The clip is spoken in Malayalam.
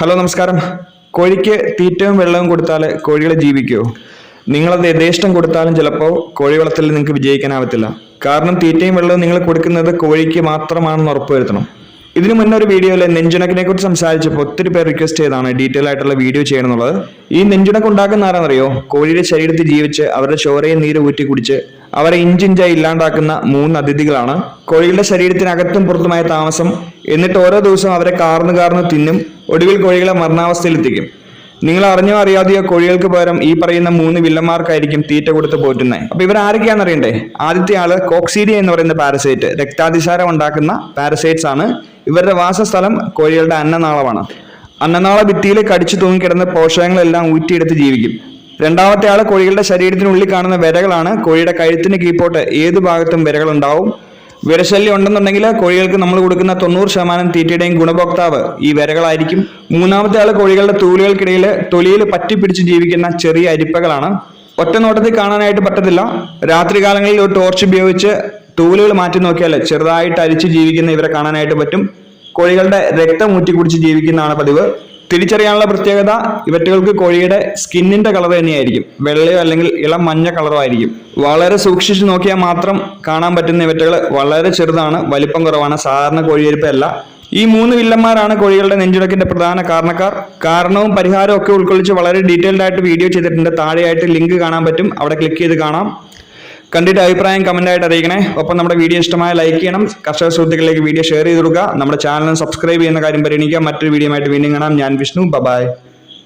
ഹലോ നമസ്കാരം. കോഴിക്ക് തീറ്റയും വെള്ളവും കൊടുത്താൽ കോഴികൾ ജീവിക്കുമോ നിങ്ങളത് യഥേഷ്ടം കൊടുത്താലും ചിലപ്പോൾ കോഴി വളർത്തൽ നിങ്ങൾക്ക് വിജയിക്കാനാവത്തില്ല. കാരണം തീറ്റയും വെള്ളവും നിങ്ങൾ കൊടുക്കുന്നത് കോഴിക്ക് മാത്രമാണെന്ന് ഉറപ്പുവരുത്തണം. ഇതിനു മുന്നേ ഒരു വീഡിയോയിൽ നെഞ്ചുണക്കിനെ കുറിച്ച് സംസാരിച്ചപ്പോൾ ഒത്തിരി പേർ റിക്വസ്റ്റ് ചെയ്താണ് ഡീറ്റെയിൽ ആയിട്ടുള്ള വീഡിയോ ചെയ്യണമെന്നുള്ളത്. ഈ നെഞ്ചുണക്ക് ഉണ്ടാക്കുന്ന ആരാണെന്നറിയോ? കോഴിയുടെ ശരീരത്തിൽ ജീവിച്ച് അവരുടെ ചോരയും നീര് ഊറ്റി കുടിച്ച് അവരെ ഇഞ്ചിഞ്ചായി ഇല്ലാണ്ടാക്കുന്ന മൂന്ന് അതിഥികളാണ്. കോഴികളുടെ ശരീരത്തിനകത്തും പുറത്തുമായ താമസം. എന്നിട്ട് ഓരോ ദിവസവും അവരെ കാർന്നു കാർന്ന് തിന്നും. ഒടുവിൽ കോഴികളെ മരണാവസ്ഥയിലെത്തിക്കും. നിങ്ങൾ അറിഞ്ഞോ അറിയാതെയോ കോഴികൾക്ക് പകരം ഈ പറയുന്ന മൂന്ന് വില്ലന്മാർക്കായിരിക്കും തീറ്റ കൊടുത്ത് പോറ്റുന്നത്. അപ്പൊ ഇവർ ആരൊക്കെയാണെന്ന് അറിയണ്ടേ? ആദ്യത്തെ ആൾ കോക്സീരിയ എന്ന് പറയുന്ന പാരസൈറ്റ് രക്താതിസാരം ഉണ്ടാക്കുന്ന പാരസൈറ്റ്സ് ആണ്. ഇവരുടെ വാസസ്ഥലം കോഴികളുടെ അന്നനാളമാണ്. അന്നനാള ഭിത്തിയിൽ കടിച്ചു തൂങ്ങിക്കിടന്ന പോഷകങ്ങളെല്ലാം ഊറ്റിയെടുത്ത് ജീവിക്കും. രണ്ടാമത്തെ ആൾ കോഴികളുടെ ശരീരത്തിനുള്ളിൽ കാണുന്ന വിരകളാണ്. കോഴിയുടെ കഴുത്തിന് കീപ്പോട്ട് ഏത് ഭാഗത്തും വിരകൾ ഉണ്ടാവും വിരശല്യം ഉണ്ടെന്നുണ്ടെങ്കിൽ കോഴികൾക്ക് നമ്മൾ കൊടുക്കുന്ന തൊണ്ണൂറ് ശതമാനം തീറ്റയുടെയും ഗുണഭോക്താവ് ഈ വിരകളായിരിക്കും. മൂന്നാമത്തെ ആൾ കോഴികളുടെ തൂലുകൾക്കിടയിൽ തൊലിയിൽ പറ്റിപ്പിടിച്ച് ജീവിക്കുന്ന ചെറിയ അരിപ്പകളാണ്. ഒറ്റ നോട്ടത്തിൽ കാണാനായിട്ട് പറ്റത്തില്ല. രാത്രികാലങ്ങളിൽ ഒരു ടോർച്ച് ഉപയോഗിച്ച് തൂലുകൾ മാറ്റി നോക്കിയാൽ ചെറുതായിട്ട് അരിച്ച് ജീവിക്കുന്ന ഇവരെ കാണാനായിട്ട് പറ്റും. കോഴികളുടെ രക്തം ഊറ്റി കുടിച്ച് ജീവിക്കുന്നതാണ് പതിവ്. തിരിച്ചറിയാനുള്ള പ്രത്യേകത ഇവറ്റകൾക്ക് കോഴിയുടെ സ്കിന്നിന്റെ കളർ തന്നെയായിരിക്കും. വെള്ളയോ അല്ലെങ്കിൽ ഇളം മഞ്ഞ കളറോ ആയിരിക്കും. വളരെ സൂക്ഷിച്ച് നോക്കിയാൽ മാത്രം കാണാൻ പറ്റുന്ന ഇവറ്റകൾ വളരെ ചെറുതാണ് വലിപ്പം കുറവാണ് സാധാരണ കോഴിയെരുപ്പല്ല ഈ മൂന്ന് വില്ലന്മാരാണ് കോഴികളുടെ നെഞ്ചുടക്കിന്റെ പ്രധാന കാരണക്കാർ. കാരണവും പരിഹാരവും ഒക്കെ ഉൾക്കൊള്ളിച്ച് വളരെ ഡീറ്റെയിൽഡ് ആയിട്ട് വീഡിയോ ചെയ്തിട്ടുണ്ട്. താഴെയായിട്ട് ലിങ്ക് കാണാൻ പറ്റും. അവിടെ ക്ലിക്ക് ചെയ്ത് കാണാം. കണ്ടിട്ട് അഭിപ്രായം കമന്റ് ആയിട്ട് അറിയിക്കണേ. ഒപ്പം നമ്മുടെ വീഡിയോ ഇഷ്ടമായ ലൈക്ക് ചെയ്യണം. കർഷക സുഹൃത്തുക്കളിലേക്ക് വീഡിയോ ഷെയർ ചെയ്ത് കൊടുക്കുക. നമ്മുടെ ചാനൽ സബ്സ്ക്രൈബ് ചെയ്യുന്ന കാര്യം പരിഗണിക്കുക. മറ്റൊരു വീഡിയോ ആയിട്ട് വീണ്ടും കാണാം. ഞാൻ വിഷ്ണു. ബബായ്